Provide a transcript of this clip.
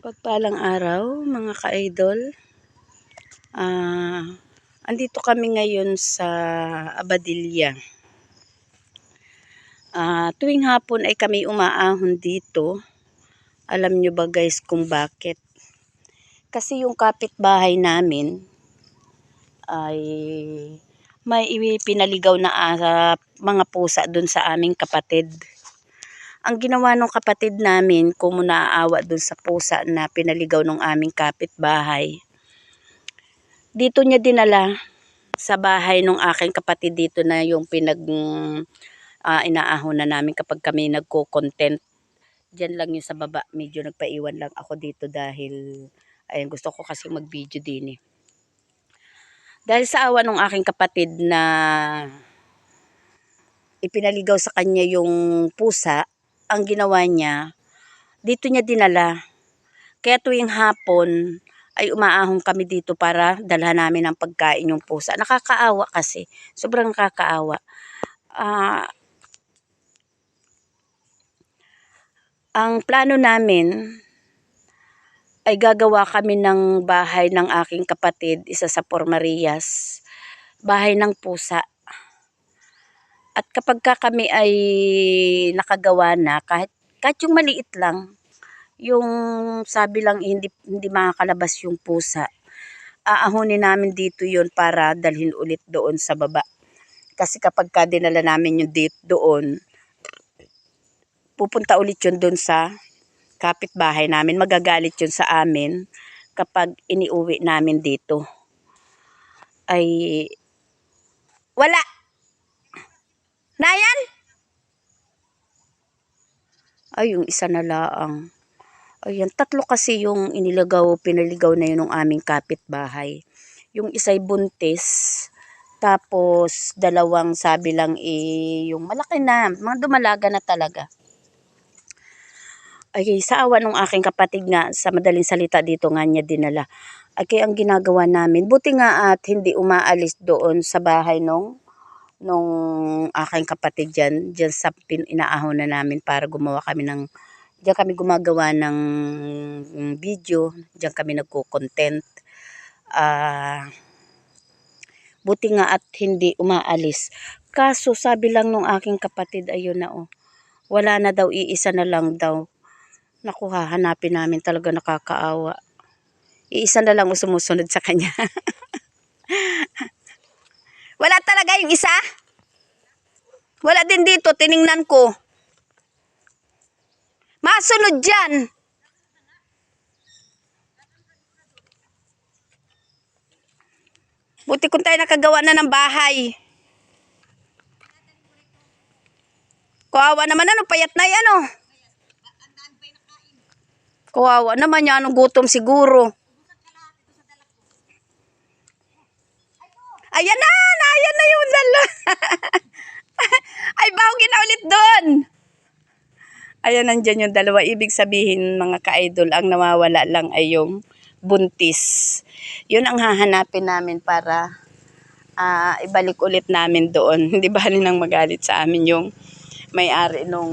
Pagpalang araw, mga ka-idol. Ah, andito kami ngayon sa Abadilla. Ah, tuwing hapon ay kami umaahon dito. Alam nyo ba guys kung bakit? Kasi yung kapitbahay namin ay may pinaligaw na ah, mga pusa dun sa aming kapatid. Ang ginawa ng kapatid namin, kung naaawa dun sa pusa na pinaligaw ng aming kapitbahay, dito niya dinala sa bahay ng aking kapatid dito na yung pinag uh, inaahon na namin kapag kami nagko-content. Diyan lang yung sa baba, medyo nagpaiwan lang ako dito dahil ayun, gusto ko kasi mag-video din eh. Dahil sa awa ng aking kapatid na ipinaligaw sa kanya yung pusa, ang ginawa niya, dito niya dinala. Kaya tuwing hapon ay umaahon kami dito para dalhan namin ang pagkain yung pusa. Nakakaawa kasi. Sobrang nakakaawa. Uh, ang plano namin ay gagawa kami ng bahay ng aking kapatid, isa sa Pormarias. Bahay ng pusa. At kapag ka kami ay nakagawa na, kahit, kahit yung maliit lang, yung sabi lang hindi, hindi makakalabas yung pusa, aahonin namin dito yon para dalhin ulit doon sa baba. Kasi kapag ka dinala namin yung date doon, pupunta ulit yun doon sa kapitbahay namin. Magagalit yun sa amin kapag iniuwi namin dito. Ay, wala! Nayan? Ay, yung isa na laang. Ayan, tatlo kasi yung inilagaw, pinaligaw na yun ng aming kapitbahay. Yung isa'y buntis, tapos dalawang sabi lang eh, yung malaki na, mga dumalaga na talaga. Ay, sa awa ng aking kapatid nga, sa madaling salita dito nga niya dinala. Ay, kaya ang ginagawa namin, buti nga at hindi umaalis doon sa bahay nung nung aking kapatid dyan, dyan sa inaahon na namin para gumawa kami ng, dyan kami gumagawa ng video, dyan kami nagko-content. Uh, buti nga at hindi umaalis. Kaso sabi lang nung aking kapatid, ayun na oh, wala na daw, iisa na lang daw. Naku, hahanapin namin talaga nakakaawa. Iisa na lang sumusunod sa kanya. Wala talaga yung isa? Wala din dito, tiningnan ko. Masunod dyan. Buti kung tayo nakagawa na ng bahay. Kawawa naman ano, payat na yan oh. Kawawa naman yan, anong gutom siguro. Ayan na ayan na yung dala. Ay, bahugin na ulit doon. Ayan, nandyan yung dalawa. Ibig sabihin, mga ka-idol, ang nawawala lang ay yung buntis. Yun ang hahanapin namin para uh, ibalik ulit namin doon. Hindi ba nang magalit sa amin yung may-ari nung